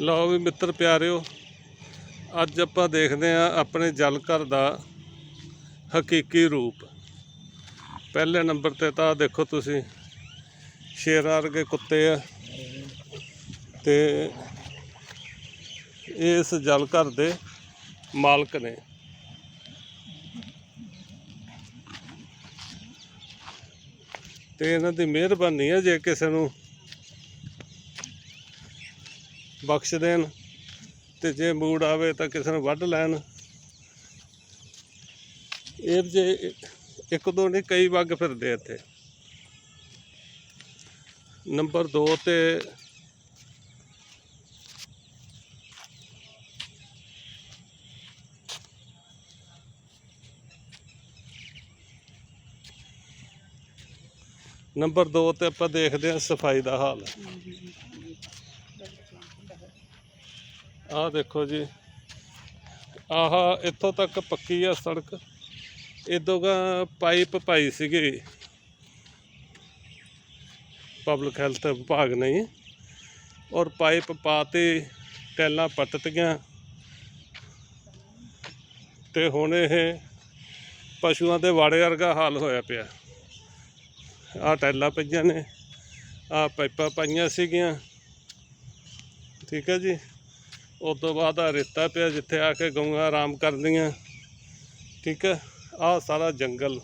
ਲਓ ਵੀ ਮਿੱਤਰ ਪਿਆਰਿਓ, ਅੱਜ ਆਪਾਂ ਦੇਖਦੇ ਆਂ ਆਪਣੇ ਜਲ ਘਰ ਦਾ ਹਕੀਕੀ ਰੂਪ। ਪਹਿਲੇ ਨੰਬਰ ਤੇ ਤਾਂ ਦੇਖੋ ਤੁਸੀਂ, ਸ਼ੇਰਾਂ ਵਰਗੇ ਕੁੱਤੇ ਆ। ਤੇ ਇਸ ਜਲ ਘਰ ਦੇ ਮਾਲਕ ਨੇ। ਤੇ ਇਹਨਾਂ ਦੀ ਮਿਹਰਬਾਨੀ ਹੈ ਜੇ ਕਿਸੇ ਨੂੰ ਬਖਸ਼ ਦੇਣ ਤੇ ਜੇ ਮੂਡ ਆਵੇ ਤਾਂ ਕਿਸੇ ਨੂੰ ਵੱਢ ਲੈਣ। ਇਹ ਜੇ ਇੱਕ ਦੋ ਨਹੀਂ, ਕਈ ਵੱਗ ਫਿਰਦੇ ਇੱਥੇ। ਨੰਬਰ 2 ਤੇ ਨੰਬਰ 2 ਤੇ ਆਪਾਂ ਦੇਖਦੇ ਹਾਂ ਸਫ਼ਾਈ ਦਾ ਹਾਲ। ਆਹ ਦੇਖੋ ਜੀ। ਆਹ ਇੱਥੋਂ ਤੱਕ ਪੱਕੀ ਆ ਸੜਕ। ਇਦੋਂ ਗਾ ਪਾਈਪ ਪਾਈ ਸੀਗੀ। ਪਬਲਿਕ ਹੈਲਥ ਵਿਭਾਗ ਨੇ ਔਰ ਪਾਈਪ ਪਾਤੇ, ਟੈਲਾਂ ਪੱਟਤੀਆਂ ਤੇ ਹੁਣ ਇਹ ਪਸ਼ੂਆਂ ਦੇ ਵਾੜੇ ਵਰਗਾ ਹਾਲ ਹੋਇਆ ਪਿਆ। ਆਹ ਟੈਲਾਂ ਪਈਆਂ ਨੇ। ਆਹ ਪਾਈਪਾਂ ਪਾਈਆਂ ਸੀਗੀਆਂ। ਠੀਕ ਹੈ ਜੀ। ਉਸ ਤੋਂ ਬਾਅਦ ਆ ਰੇਤਾ ਪਿਆ ਜਿੱਥੇ ਆ ਕੇ ਗਊਆਂ ਆਰਾਮ ਕਰਦੀਆਂ। ਠੀਕ ਹੈ, ਆਹ ਸਾਰਾ ਜੰਗਲ।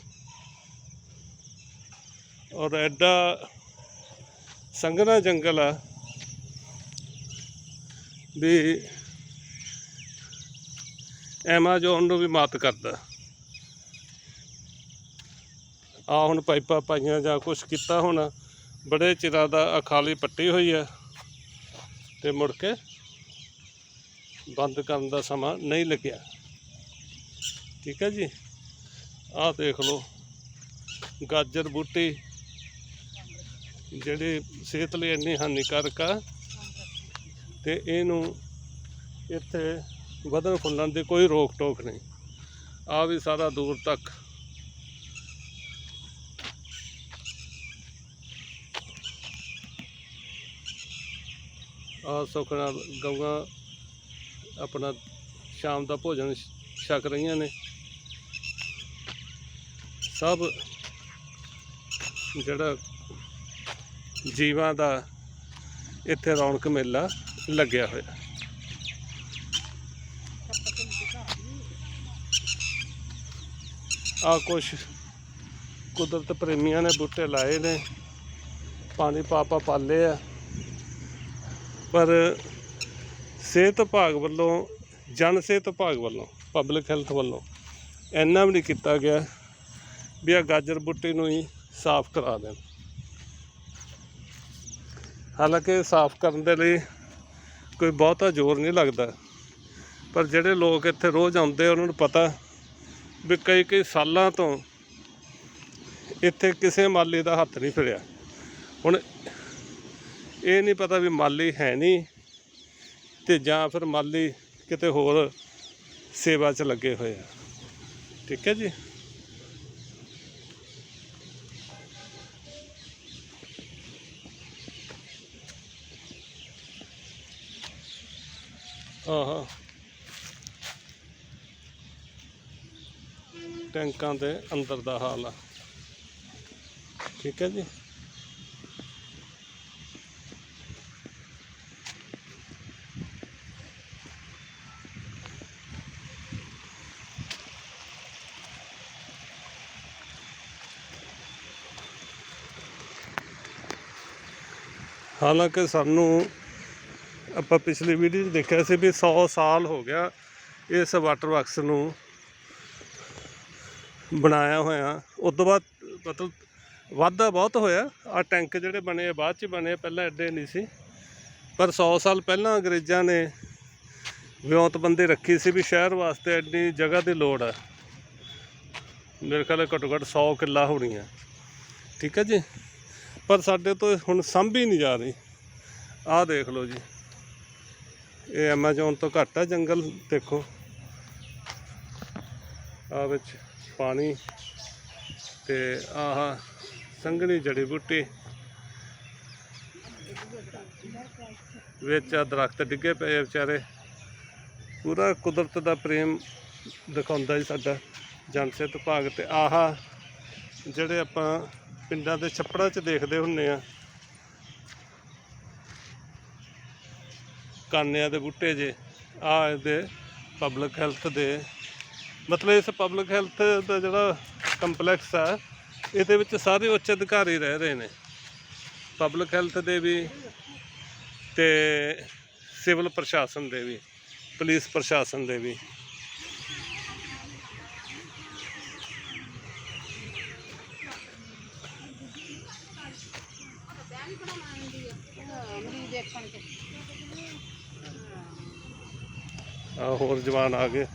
ਔਰ ਐਡਾ ਸੰਘਣਾ ਜੰਗਲ ਆ ਵੀ ਐਮਾਜ਼ੋਨ ਨੂੰ ਵੀ ਮਾਤ ਕਰਦਾ। ਆ ਹੁਣ ਪਾਈਪਾਂ ਪਾਈਆਂ ਜਾਂ ਕੁਛ ਕੀਤਾ ਹੁਣ, ਬੜੇ ਚਿਰਾਂ ਦਾ ਆਹ ਖਾਲੀ ਪੱਟੀ ਹੋਈ ਆ। ਤੇ ਮੁੜ ਕੇ ਬੰਦ ਕਰਨ ਦਾ ਸਮਾਂ ਨਹੀਂ ਲੱਗਿਆ। ਠੀਕ ਹੈ ਜੀ? ਆਹ ਦੇਖ ਲਓ। ਗਾਜਰ ਬੂਟੀ ਜਿਹੜੀ ਸਿਹਤ ਲਈ ਇੰਨੀ ਹਾਨੀਕਾਰਕ ਆ ਤੇ ਇਹਨੂੰ ਇੱਥੇ ਵਧਣ ਫੁੱਲਣ ਦੀ ਕੋਈ ਰੋਕ ਟੋਕ ਨਹੀਂ। ਆ ਵੀ ਸਾਰਾ ਦੂਰ ਤੱਕ। ਆ ਸੁਖਣਾ ਗਊਆਂ ਆਪਣਾ ਸ਼ਾਮ ਦਾ ਭੋਜਨ ਛਕ ਰਹੀਆਂ ਨੇ। ਸਭ ਜਿਹੜਾ ਜੀਵਾਂ ਦਾ ਇੱਥੇ ਰੌਣਕ ਮੇਲਾ ਲੱਗਿਆ ਹੋਇਆ। ਆ ਕੁਛ ਕੁਦਰਤ ਪ੍ਰੇਮੀਆਂ ਨੇ ਬੂਟੇ ਲਾਏ ਨੇ। ਪਾਣੀ ਪਾ ਪਾ ਪਾਲੇ ਆ। ਪਰ ਸਿਹਤ ਵਿਭਾਗ ਵੱਲੋਂ, ਜਨ ਸਿਹਤ ਵਿਭਾਗ ਵੱਲੋਂ ਪਬਲਿਕ ਹੈਲਥ ਵੱਲੋਂ ਇੰਨਾ ਵੀ ਨਹੀਂ ਕੀਤਾ ਗਿਆ ਵੀ ਆ ਗਾਜਰ ਬੂਟੀ ਨੂੰ ਹੀ ਸਾਫ਼ ਕਰਾ ਦੇਣ। ਹਾਲਾਂਕਿ ਸਾਫ਼ ਕਰਨ ਦੇ ਲਈ ਕੋਈ ਬਹੁਤਾ ਜ਼ੋਰ ਨਹੀਂ ਲੱਗਦਾ, ਪਰ ਜਿਹੜੇ ਲੋਕ ਇੱਥੇ ਰੋਜ਼ ਆਉਂਦੇ ਉਹਨਾਂ ਨੂੰ ਪਤਾ ਵੀ ਕਈ ਕਈ ਸਾਲਾਂ ਤੋਂ ਇੱਥੇ ਕਿਸੇ ਮਾਲੀ ਦਾ ਹੱਥ ਨਹੀਂ ਫਿਰਿਆ। ਹੁਣ ਇਹ ਨਹੀਂ ਪਤਾ ਵੀ ਮਾਲੀ ਹੈ ਨਹੀਂ ਤੇ ਜਾਂ ਫਿਰ ਮਾਲੀ ਕਿਤੇ ਹੋਰ ਸੇਵਾ 'ਚ ਲੱਗੇ ਹੋਏ ਆ। ਠੀਕ ਹੈ ਜੀ? ਆਹਾ। ਟੈਂਕਾਂ ਦੇ ਅੰਦਰ ਦਾ ਹਾਲ ਆ। ਠੀਕ ਹੈ ਜੀ? ਹਾਲਾਂਕਿ ਸਾਨੂੰ ਆਪਾਂ ਪਿਛਲੀ ਵੀਡੀਓ 'ਚ ਦੇਖਿਆ ਸੀ ਵੀ 100 ਸਾਲ ਹੋ ਗਿਆ ਇਸ ਵਾਟਰ ਬਾਕਸ ਨੂੰ ਬਣਾਇਆ ਹੋਇਆ। ਉਸ ਤੋਂ ਬਾਅਦ ਮਤਲਬ ਵਾਧਾ ਬਹੁਤ ਹੋਇਆ। ਆ ਟੈਂਕ ਜਿਹੜੇ ਬਣੇ ਆ, ਬਾਅਦ ਚ ਬਣੇ ਪਹਿਲਾਂ ਐਡੇ ਨਹੀਂ ਸੀ। ਪਰ 100 ਸਾਲ ਪਹਿਲਾਂ ਅੰਗਰੇਜ਼ਾਂ ਨੇ ਵਿਉਂਤਬੰਦੀ ਰੱਖੀ ਸੀ ਵੀ ਸ਼ਹਿਰ ਵਾਸਤੇ ਐਡੀ ਜਗ੍ਹਾ ਦੀ ਲੋੜ ਹੈ ਮੇਰੇ ਖਿਆਲ ਘੱਟੋ ਘੱਟ 100 ਕਿੱਲਾ ਹੋਣੀ ਆ ਠੀਕ ਹੈ ਜੀ? ਪਰ ਸਾਡੇ ਤੋਂ ਹੁਣ ਸੰਭੀ ਨਹੀਂ ਜਾ ਰਹੀ। ਆਹ ਦੇਖ ਲਓ ਜੀ। ਇਹ ਐਮਾਜ਼ੋਨ ਤੋਂ ਘੱਟ ਆ ਜੰਗਲ, ਦੇਖੋ। ਆ ਵਿੱਚ ਪਾਣੀ ਤੇ ਆਹ ਸੰਘਣੀ ਜੜੀ ਬੂਟੀ ਵਿੱਚ ਆ ਦਰਖਤ ਡਿੱਗੇ ਪਏ ਵਿਚਾਰੇ। ਪੂਰਾ ਕੁਦਰਤ ਦਾ ਪ੍ਰੇਮ ਦਿਖਾਉਂਦਾ ਜੀ ਸਾਡਾ ਜਨਸਿਤ ਭਾਗ ਤੇ ਆਹਾ ਜਿਹੜੇ ਆਪਾਂ ਪਿੰਡਾਂ ਦੇ ਛੱਪੜਾਂ 'ਚ ਦੇਖਦੇ ਹੁੰਨੇ ਆ। ਕਾਨਿਆਂ ਦੇ ਬੂਟੇ ਜੇ ਆ ਇਹਦੇ ਪਬਲਿਕ ਹੈਲਥ ਦੇ। ਮਤਲਬ ਇਸ ਪਬਲਿਕ ਹੈਲਥ ਦਾ ਜਿਹੜਾ ਕੰਪਲੈਕਸ ਆ, ਇਹਦੇ ਵਿੱਚ ਸਾਰੇ ਉੱਚ ਅਧਿਕਾਰੀ ਰਹਿ ਰਹੇ ਨੇ। ਪਬਲਿਕ ਹੈਲਥ ਦੇ ਵੀ ਤੇ ਸਿਵਲ ਪ੍ਰਸ਼ਾਸਨ ਦੇ ਵੀ ਪੁਲਿਸ ਪ੍ਰਸ਼ਾਸਨ ਦੇ ਵੀ। ਆ ਹੋਰ ਜਵਾਨ ਆ ਗਏ।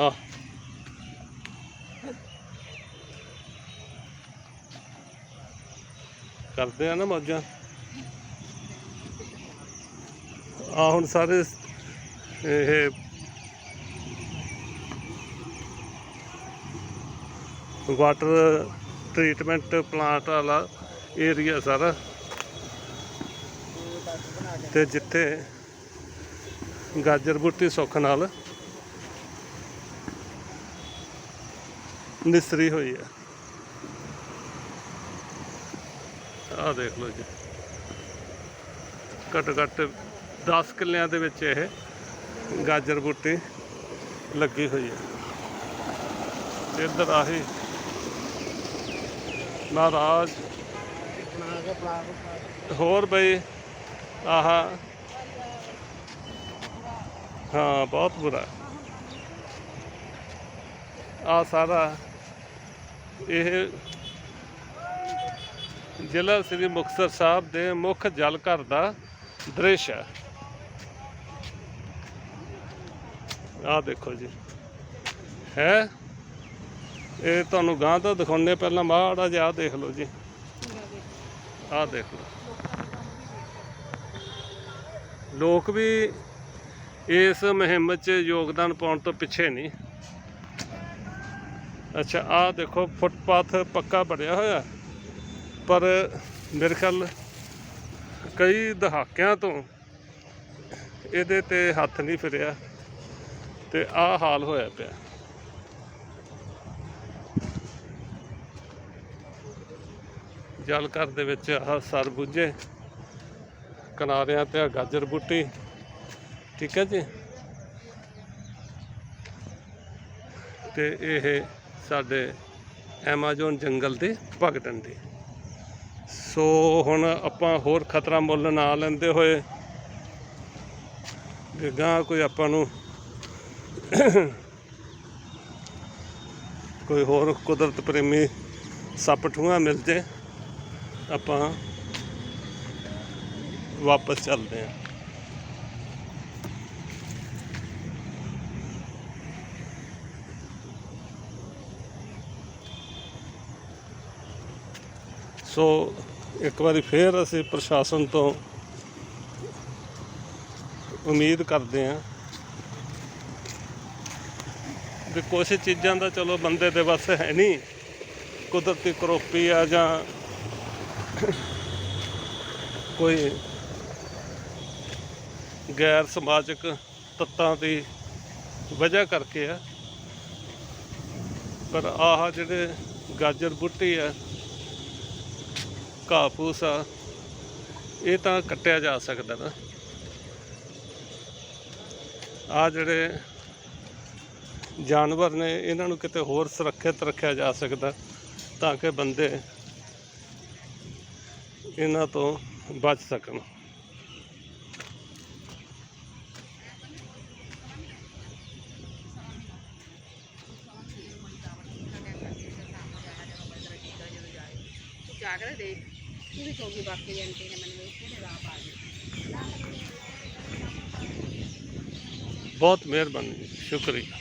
ਆ। ਕਰਦੇ ਆ ਨਾ ਮੌਜਾਂ। ਆ ਹੁਣ ਸਾਰੇ ਇਹ ਵਾਟਰ ਟ੍ਰੀਟਮੈਂਟ ਪਲਾਂਟ ਵਾਲਾ ਏਰੀਆ ਸਾਰਾ। ਤੇ ਜਿੱਥੇ ਗਾਜਰ ਬੂਟੀ ਸੁੱਖ ਨਾਲ ਨਿਸਰੀ ਹੋਈ ਹੈ। ਆਹ ਦੇਖ ਲਓ ਜੀ। ਘੱਟ ਘੱਟ 10 ਕਿੱਲਿਆਂ ਦੇ ਵਿੱਚ ਇਹ ਗਾਜਰ ਬੂਟੀ ਲੱਗੀ ਹੋਈ ਹੈ। ਇੱਧਰ ਆਹੀ ਮਹਾਰਾਜ। ਹੋਰ ਬਈ ਆਹਾ ਹਾਂ, ਬਹੁਤ ਬੁਰਾ। ਆ ਸਾਰਾ ਇਹ ਜ਼ਿਲ੍ਹਾ ਸ੍ਰੀ ਮੁਕਤਸਰ ਸਾਹਿਬ ਦੇ ਮੁੱਖ ਜਲ ਘਰ ਦਾ ਦ੍ਰਿਸ਼ ਹੈ। ਆ ਦੇਖੋ ਜੀ। ਹੈ? ਇਹ ਤੁਹਾਨੂੰ ਗਾਂ ਤੋਂ ਦਿਖਾਉਣੇ ਪਹਿਲਾਂ ਮਾੜਾ ਜਿਹਾ ਆਹ ਦੇਖ ਲਓ ਜੀ। ਆਹ ਦੇਖ ਲਓ। ਲੋਕ ਵੀ ਇਸ ਮੁਹਿੰਮ 'ਚ ਯੋਗਦਾਨ ਪਾਉਣ ਤੋਂ ਪਿੱਛੇ ਨਹੀਂ। ਅੱਛਾ, ਆਹ ਦੇਖੋ, ਫੁੱਟਪਾਥ ਪੱਕਾ ਬਣਿਆ ਹੋਇਆ। ਪਰ ਮੇਰੇ ਖਿਆਲ ਕਈ ਦਹਾਕਿਆਂ ਤੋਂ ਇਹਦੇ ਤੇ ਹੱਥ ਨਹੀਂ ਫਿਰਿਆ ਤੇ ਆਹ ਹਾਲ ਹੋਇਆ ਪਿਆ। ਜਲ ਘਰ ਦੇ ਵਿੱਚ ਆਹ ਸਰ ਬੁੱਝੇ, ਕਿਨਾਰਿਆਂ ਤੇ ਆ ਗਾਜਰ ਬੂਟੀ ਠੀਕ ਹੈ ਜੀ। ਤੇ ਇਹ ਸਾਡੇ ਐਮਾਜ਼ੋਨ ਜੰਗਲ ਦੇ ਭਗਤਨ ਦੀ। ਸੋ ਹੁਣ ਆਪਾਂ ਹੋਰ ਖਤਰਾ ਮੁੱਲ ਨਾ ਲੈਂਦੇ ਹੋਏ ਗਾਂ ਕੋਈ ਆਪਾਂ ਨੂੰ ਕੋਈ ਹੋਰ ਕੁਦਰਤ ਪ੍ਰੇਮੀ ਸੱਪ ਠੂਆ ਮਿਲ ਜੇ, ਆਪਾਂ ਵਾਪਸ ਚੱਲਦੇ ਹਾਂ ਸੋ ਇੱਕ ਵਾਰੀ ਫੇਰ ਅਸੀਂ ਪ੍ਰਸ਼ਾਸਨ ਤੋਂ ਉਮੀਦ ਕਰਦੇ ਹਾਂ ਵੀ ਕੁਛ ਚੀਜ਼ਾਂ ਦਾ ਚਲੋ ਬੰਦੇ ਦੇ ਬਸ ਹੈ ਨਹੀਂ। ਕੁਦਰਤੀ ਕਰੋਪੀ ਆ ਜਾਂ ਕੋਈ ਗੈਰ ਸਮਾਜਿਕ ਤੱਤਾਂ ਦੀ ਵਜ੍ਹਾ ਕਰਕੇ ਆ। ਪਰ ਆਹ ਜਿਹੜੇ ਗਾਜਰ ਬੂਟੀ ਆ ਘਾਹ ਫੂਸ ਆ, ਇਹ ਤਾਂ ਕੱਟਿਆ ਜਾ ਸਕਦਾ ਨਾ। ਆ ਜਿਹੜੇ ਜਾਨਵਰ ਨੇ, ਇਹਨਾਂ ਨੂੰ ਕਿਤੇ ਹੋਰ ਸੁਰੱਖਿਅਤ ਰੱਖਿਆ ਜਾ ਸਕਦਾ ਤਾਂ ਕਿ ਬੰਦੇ ਇਹਨਾਂ ਤੋਂ ਬਚ ਸਕਣ। ਜਾ ਦੇਖ ਤੂੰ ਵੀ ਕਹੋਗੀ ਬਾਕੀ ਜਨਤੇ ਨੇ ਮੈਨੂੰ ਬਹੁਤ ਮਿਹਰਬਾਨੀ ਸ਼ੁਕਰੀਆ।